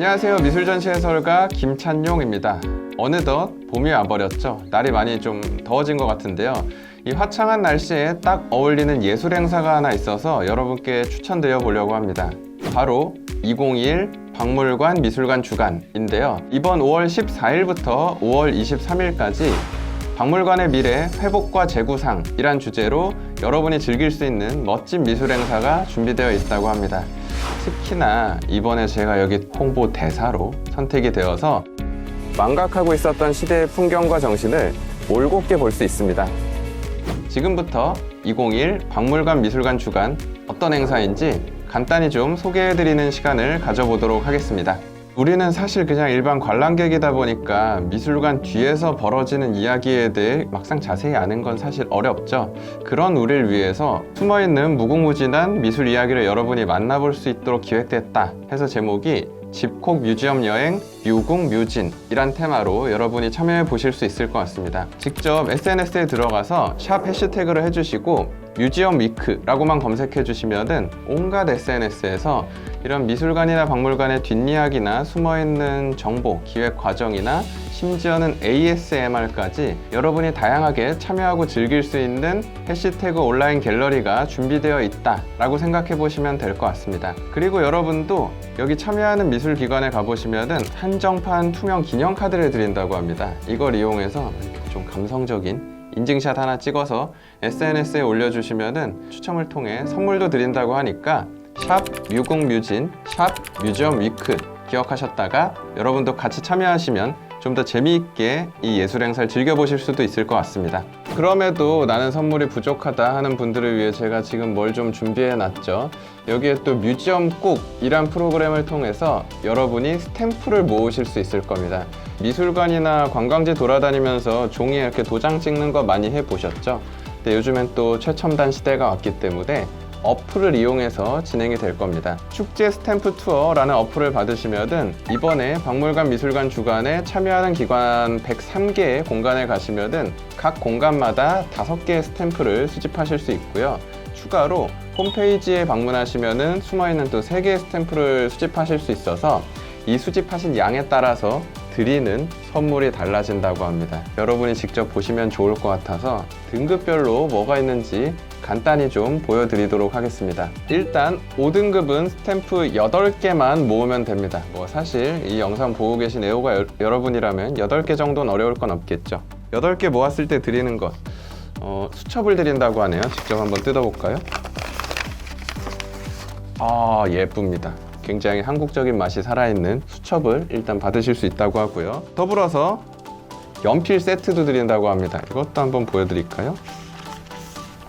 안녕하세요. 미술전시 해설가 김찬용입니다. 어느덧 봄이 와버렸죠. 날이 많이 좀 더워진 것 같은데요. 이 화창한 날씨에 딱 어울리는 예술 행사가 하나 있어서 여러분께 추천드려 보려고 합니다. 바로 2021 박물관 미술관 주간인데요. 이번 5월 14일부터 5월 23일까지 박물관의 미래 회복과 재구상이란 주제로 여러분이 즐길 수 있는 멋진 미술 행사가 준비되어 있다고 합니다. 특히나 이번에 제가 여기 홍보 대사로 선택이 되어서 망각하고 있었던 시대의 풍경과 정신을 올곧게 볼 수 있습니다. 지금부터 2021 박물관 미술관 주간 어떤 행사인지 간단히 좀 소개해드리는 시간을 가져보도록 하겠습니다. 우리는 사실 그냥 일반 관람객이다 보니까 미술관 뒤에서 벌어지는 이야기에 대해 막상 자세히 아는 건 사실 어렵죠. 그런 우리를 위해서 숨어있는 무궁무진한 미술 이야기를 여러분이 만나볼 수 있도록 기획됐다 해서 제목이 집콕 뮤지엄 여행 뮤궁 뮤진이란 테마로 여러분이 참여해 보실 수 있을 것 같습니다. 직접 SNS에 들어가서 샵 해시태그를 해주시고 뮤지엄 위크라고만 검색해 주시면은 온갖 SNS에서 이런 미술관이나 박물관의 뒷이야기나 숨어있는 정보, 기획 과정이나 심지어는 ASMR까지 여러분이 다양하게 참여하고 즐길 수 있는 해시태그 온라인 갤러리가 준비되어 있다라고 생각해 보시면 될 것 같습니다. 그리고 여러분도 여기 참여하는 미술 기관에 가보시면은 한 정판 투명 기념 카드를 드린다고 합니다. 이걸 이용해서 좀 감성적인 인증샷 하나 찍어서 SNS에 올려주시면은 추첨을 통해 선물도 드린다고 하니까 샵 뮤궁뮤진, 샵 뮤지엄 위크 기억하셨다가 여러분도 같이 참여하시면 좀 더 재미있게 이 예술 행사를 즐겨보실 수도 있을 것 같습니다. 그럼에도 나는 선물이 부족하다 하는 분들을 위해 제가 지금 뭘 좀 준비해 놨죠. 여기에 또 뮤지엄 꾹이란 프로그램을 통해서 여러분이 스탬프를 모으실 수 있을 겁니다. 미술관이나 관광지 돌아다니면서 종이에 이렇게 도장 찍는 거 많이 해 보셨죠? 근데 요즘엔 또 최첨단 시대가 왔기 때문에 어플을 이용해서 진행이 될 겁니다. 축제 스탬프 투어라는 어플을 받으시면은 이번에 박물관 미술관 주간에 참여하는 기관 103개의 공간에 가시면은 각 공간마다 5개의 스탬프를 수집하실 수 있고요. 추가로 홈페이지에 방문하시면은 숨어있는 또 3개의 스탬프를 수집하실 수 있어서 이 수집하신 양에 따라서 드리는 선물이 달라진다고 합니다. 여러분이 직접 보시면 좋을 것 같아서 등급별로 뭐가 있는지 간단히 좀 보여드리도록 하겠습니다. 일단 5등급은 스탬프 8개만 모으면 됩니다. 뭐 사실 이 영상 보고 계신 애호가 여, 여러분이라면 8개 정도는 어려울 건 없겠죠. 8개 모았을 때 드리는 것 어, 수첩을 드린다고 하네요. 직접 한번 뜯어볼까요? 아 예쁩니다. 굉장히 한국적인 맛이 살아있는 수첩을 일단 받으실 수 있다고 하고요. 더불어서 연필 세트도 드린다고 합니다. 이것도 한번 보여드릴까요?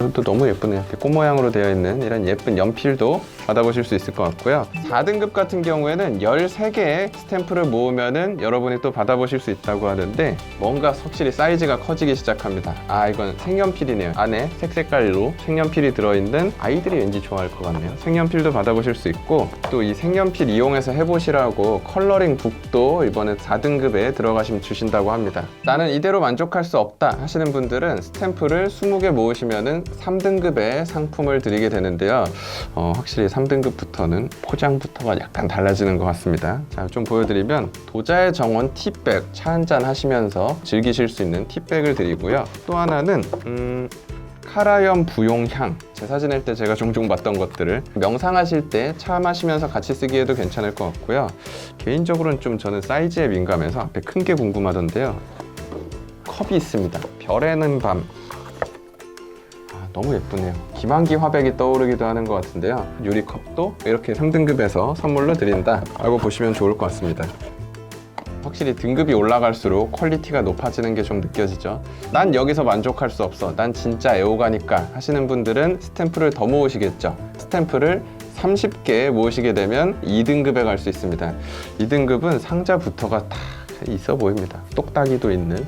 이것도 너무 예쁘네요. 이렇게 꽃 모양으로 되어 있는 이런 예쁜 연필도 받아보실 수 있을 것 같고요. 4등급 같은 경우에는 13개의 스탬프를 모으면은 여러분이 또 받아보실 수 있다고 하는데 뭔가 확실히 사이즈가 커지기 시작합니다. 아, 이건 색연필이네요. 안에 색색깔로 색연필이 들어있는 아이들이 왠지 좋아할 것 같네요. 색연필도 받아보실 수 있고 또 이 색연필 이용해서 해보시라고 컬러링 북도 이번에 4등급에 들어가시면 주신다고 합니다. 나는 이대로 만족할 수 없다 하시는 분들은 스탬프를 20개 모으시면은 3등급의 상품을 드리게 되는데요. 어, 확실히 3등급부터는 포장부터가 약간 달라지는 것 같습니다. 자, 좀 보여드리면 도자의 정원 티백 차 한잔 하시면서 즐기실 수 있는 티백을 드리고요. 또 하나는 음, 카라염 부용향 제 사진일 때 제가 종종 봤던 것들을 명상하실 때 차 마시면서 같이 쓰기에도 괜찮을 것 같고요. 개인적으로는 좀 저는 사이즈에 민감해서 앞에 큰 게 궁금하던데요. 컵이 있습니다. 별에는 밤 아, 너무 예쁘네요. 김한기 화백이 떠오르기도 하는 것 같은데요. 유리컵도 이렇게 3등급에서 선물로 드린다 라고 보시면 좋을 것 같습니다. 확실히 등급이 올라갈수록 퀄리티가 높아지는 게 좀 느껴지죠. 난 여기서 만족할 수 없어. 난 진짜 애호가니까 하시는 분들은 스탬프를 더 모으시겠죠. 스탬프를 30개 모으시게 되면 2등급에 갈 수 있습니다. 2등급은 상자부터가 다 있어 보입니다. 똑딱이도 있는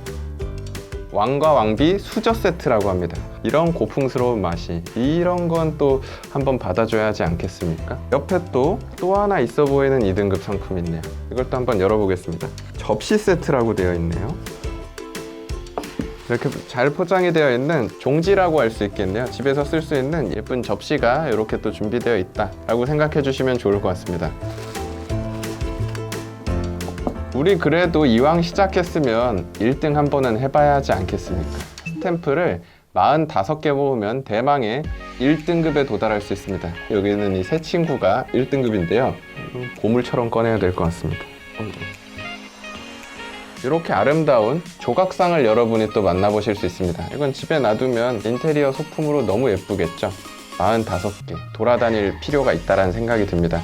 왕과 왕비 수저 세트라고 합니다. 이런 고풍스러운 맛이 이런 건 또 한번 받아줘야 하지 않겠습니까? 옆에 또 또 하나 있어 보이는 2등급 상품 있네요. 이걸 또 한번 열어보겠습니다. 접시 세트라고 되어 있네요. 이렇게 잘 포장이 되어 있는 종지라고 할 수 있겠네요. 집에서 쓸 수 있는 예쁜 접시가 이렇게 또 준비되어 있다라고 생각해 주시면 좋을 것 같습니다. 우리 그래도 이왕 시작했으면 1등 한 번은 해봐야 하지 않겠습니까? 스탬프를 45개 모으면 대망의 1등급에 도달할 수 있습니다. 여기는 이 세 친구가 1등급인데요. 고물처럼 꺼내야 될 것 같습니다. 이렇게 아름다운 조각상을 여러분이 또 만나보실 수 있습니다. 이건 집에 놔두면 인테리어 소품으로 너무 예쁘겠죠? 45개 돌아다닐 필요가 있다는 생각이 듭니다.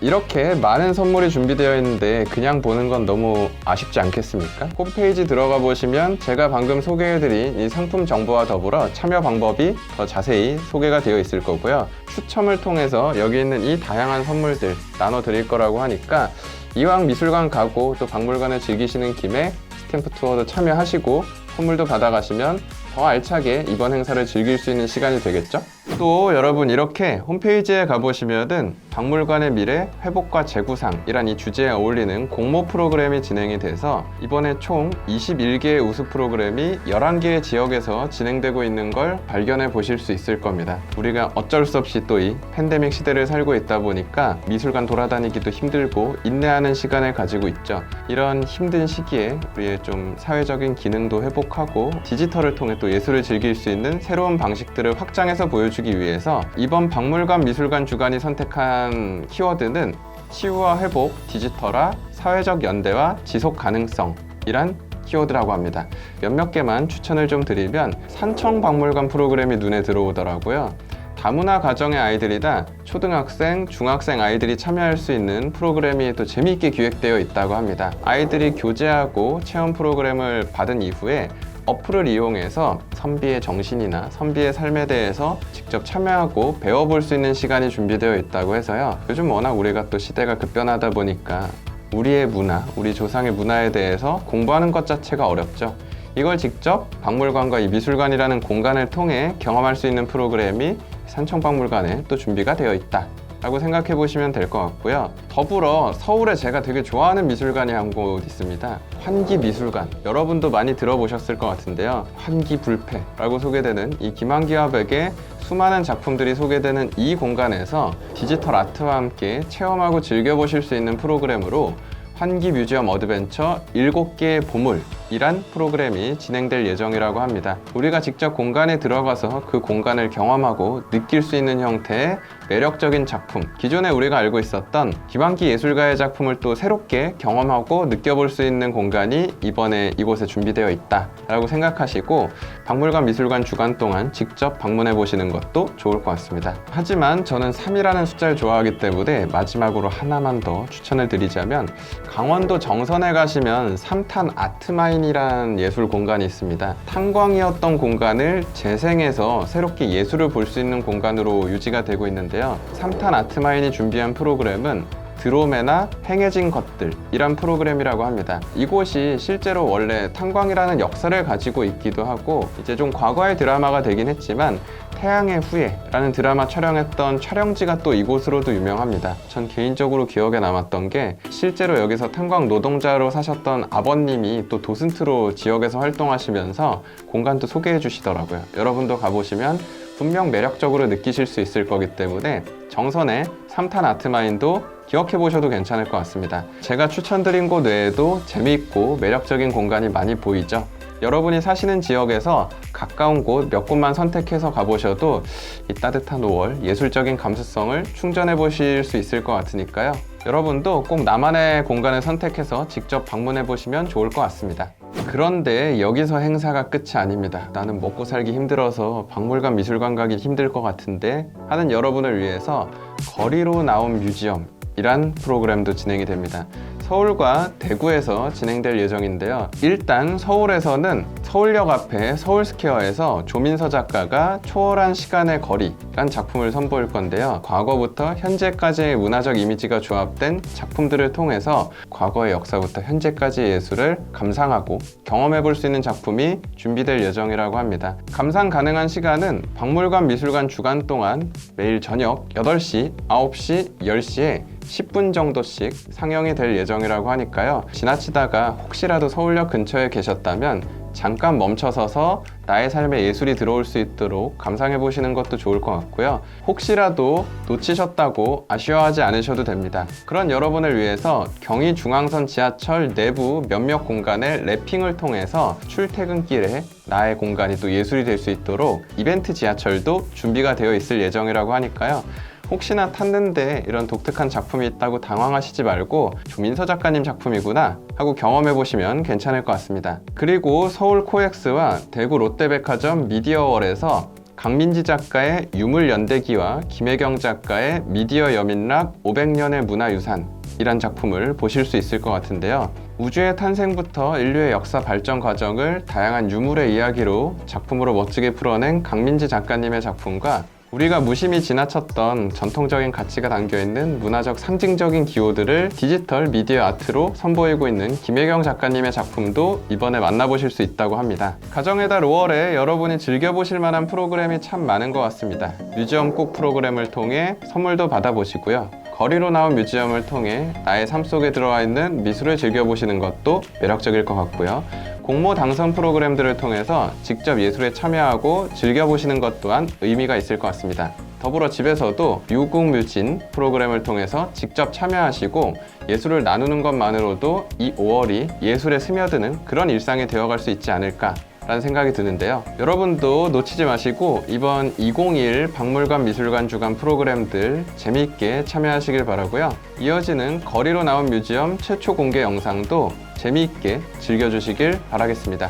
이렇게 많은 선물이 준비되어 있는데 그냥 보는 건 너무 아쉽지 않겠습니까? 홈페이지 들어가 보시면 제가 방금 소개해드린 이 상품 정보와 더불어 참여 방법이 더 자세히 소개가 되어 있을 거고요. 추첨을 통해서 여기 있는 이 다양한 선물들 나눠 드릴 거라고 하니까 이왕 미술관 가고 또 박물관을 즐기시는 김에 스탬프 투어도 참여하시고 선물도 받아가시면 더 알차게 이번 행사를 즐길 수 있는 시간이 되겠죠? 또 여러분 이렇게 홈페이지에 가보시면은 박물관의 미래 회복과 재구상이란 이 주제에 어울리는 공모 프로그램이 진행이 돼서 이번에 총 21개의 우수 프로그램이 11개의 지역에서 진행되고 있는 걸 발견해 보실 수 있을 겁니다. 우리가 어쩔 수 없이 또 이 팬데믹 시대를 살고 있다 보니까 미술관 돌아다니기도 힘들고 인내하는 시간을 가지고 있죠. 이런 힘든 시기에 우리의 좀 사회적인 기능도 회복하고 디지털을 통해 또 예술을 즐길 수 있는 새로운 방식들을 확장해서 보여주 기 위해서 이번 박물관 미술관 주간이 선택한 키워드는 치유와 회복, 디지털화, 사회적 연대와 지속 가능성이란 키워드라고 합니다. 몇몇 개만 추천을 좀 드리면 산청 박물관 프로그램이 눈에 들어오더라고요. 다문화 가정의 아이들이다 초등학생, 중학생 아이들이 참여할 수 있는 프로그램이 또 재미있게 기획되어 있다고 합니다. 아이들이 교제하고 체험 프로그램을 받은 이후에 어플을 이용해서 선비의 정신이나 선비의 삶에 대해서 직접 참여하고 배워볼 수 있는 시간이 준비되어 있다고 해서요. 요즘 워낙 우리가 또 시대가 급변하다 보니까 우리의 문화, 우리 조상의 문화에 대해서 공부하는 것 자체가 어렵죠. 이걸 직접 박물관과 이 미술관이라는 공간을 통해 경험할 수 있는 프로그램이 산청박물관에 또 준비가 되어 있다. 라고 생각해 보시면 될 것 같고요. 더불어 서울에 제가 되게 좋아하는 미술관이 한 곳 있습니다. 환기 미술관. 여러분도 많이 들어보셨을 것 같은데요. 환기 불패라고 소개되는 이 김한기화백의 수많은 작품들이 소개되는 이 공간에서 디지털 아트와 함께 체험하고 즐겨보실 수 있는 프로그램으로 환기 뮤지엄 어드벤처 7개의 보물이란 프로그램이 진행될 예정이라고 합니다. 우리가 직접 공간에 들어가서 그 공간을 경험하고 느낄 수 있는 형태의 매력적인 작품, 기존에 우리가 알고 있었던 김환기 예술가의 작품을 또 새롭게 경험하고 느껴볼 수 있는 공간이 이번에 이곳에 준비되어 있다라고 생각하시고 박물관 미술관 주간 동안 직접 방문해 보시는 것도 좋을 것 같습니다. 하지만 저는 3이라는 숫자를 좋아하기 때문에 마지막으로 하나만 더 추천을 드리자면 강원도 정선에 가시면 삼탄 아트마인이라는 예술 공간이 있습니다. 탄광이었던 공간을 재생해서 새롭게 예술을 볼 수 있는 공간으로 유지가 되고 있는데요. 삼탄 아트마인이 준비한 프로그램은 드로메나 행해진 것들 이란 프로그램이라고 합니다. 이곳이 실제로 원래 탄광이라는 역사를 가지고 있기도 하고 이제 좀 과거의 드라마가 되긴 했지만 태양의 후예라는 드라마 촬영했던 촬영지가 또 이곳으로도 유명합니다. 전 개인적으로 기억에 남았던 게 실제로 여기서 탄광 노동자로 사셨던 아버님이 또 도슨트로 지역에서 활동하시면서 공간도 소개해 주시더라고요. 여러분도 가보시면 분명 매력적으로 느끼실 수 있을 거기 때문에 정선의 삼탄 아트마인도 기억해 보셔도 괜찮을 것 같습니다. 제가 추천드린 곳 외에도 재미있고 매력적인 공간이 많이 보이죠? 여러분이 사시는 지역에서 가까운 곳 몇 곳만 선택해서 가보셔도 이 따뜻한 5월 예술적인 감수성을 충전해 보실 수 있을 것 같으니까요. 여러분도 꼭 나만의 공간을 선택해서 직접 방문해 보시면 좋을 것 같습니다. 그런데 여기서 행사가 끝이 아닙니다. 나는 먹고 살기 힘들어서 박물관 미술관 가기 힘들 것 같은데 하는 여러분을 위해서 거리로 나온 뮤지엄 이란 프로그램도 진행이 됩니다. 서울과 대구에서 진행될 예정인데요. 일단 서울에서는 서울역 앞에 서울스퀘어에서 조민서 작가가 초월한 시간의 거리란 작품을 선보일 건데요. 과거부터 현재까지의 문화적 이미지가 조합된 작품들을 통해서 과거의 역사부터 현재까지의 예술을 감상하고 경험해 볼 수 있는 작품이 준비될 예정이라고 합니다. 감상 가능한 시간은 박물관 미술관 주간 동안 매일 저녁 8시, 9시, 10시에 10분 정도씩 상영이 될 예정 이라고 하니까요. 지나치다가 혹시라도 서울역 근처에 계셨다면 잠깐 멈춰서서 나의 삶에 예술이 들어올 수 있도록 감상해 보시는 것도 좋을 것 같고요. 혹시라도 놓치셨다고 아쉬워하지 않으셔도 됩니다. 그런 여러분을 위해서 경의 중앙선 지하철 내부 몇몇 공간의 랩핑을 통해서 출퇴근길에 나의 공간이 또 예술이 될 수 있도록 이벤트 지하철도 준비가 되어 있을 예정이라고 하니까요. 혹시나 탔는데 이런 독특한 작품이 있다고 당황하시지 말고 조민서 작가님 작품이구나 하고 경험해 보시면 괜찮을 것 같습니다. 그리고 서울 코엑스와 대구 롯데백화점 미디어월에서 강민지 작가의 유물 연대기와 김혜경 작가의 미디어 여민락 500년의 문화유산 이란 작품을 보실 수 있을 것 같은데요. 우주의 탄생부터 인류의 역사 발전 과정을 다양한 유물의 이야기로 작품으로 멋지게 풀어낸 강민지 작가님의 작품과 우리가 무심히 지나쳤던 전통적인 가치가 담겨 있는 문화적 상징적인 기호들을 디지털 미디어 아트로 선보이고 있는 김혜경 작가님의 작품도 이번에 만나보실 수 있다고 합니다. 가정의 달 5월에 여러분이 즐겨보실 만한 프로그램이 참 많은 것 같습니다. 뮤지엄 꼭 프로그램을 통해 선물도 받아보시고요. 거리로 나온 뮤지엄을 통해 나의 삶 속에 들어와 있는 미술을 즐겨보시는 것도 매력적일 것 같고요. 공모 당선 프로그램들을 통해서 직접 예술에 참여하고 즐겨보시는 것 또한 의미가 있을 것 같습니다. 더불어 집에서도 유국뮤진 프로그램을 통해서 직접 참여하시고 예술을 나누는 것만으로도 이 5월이 예술에 스며드는 그런 일상이 되어갈 수 있지 않을까 라는 생각이 드는데요. 여러분도 놓치지 마시고 이번 2021 박물관 미술관 주간 프로그램들 재미있게 참여하시길 바라고요. 이어지는 거리로 나온 뮤지엄 최초 공개 영상도 재미있게 즐겨주시길 바라겠습니다.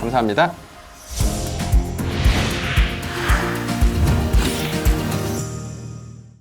감사합니다.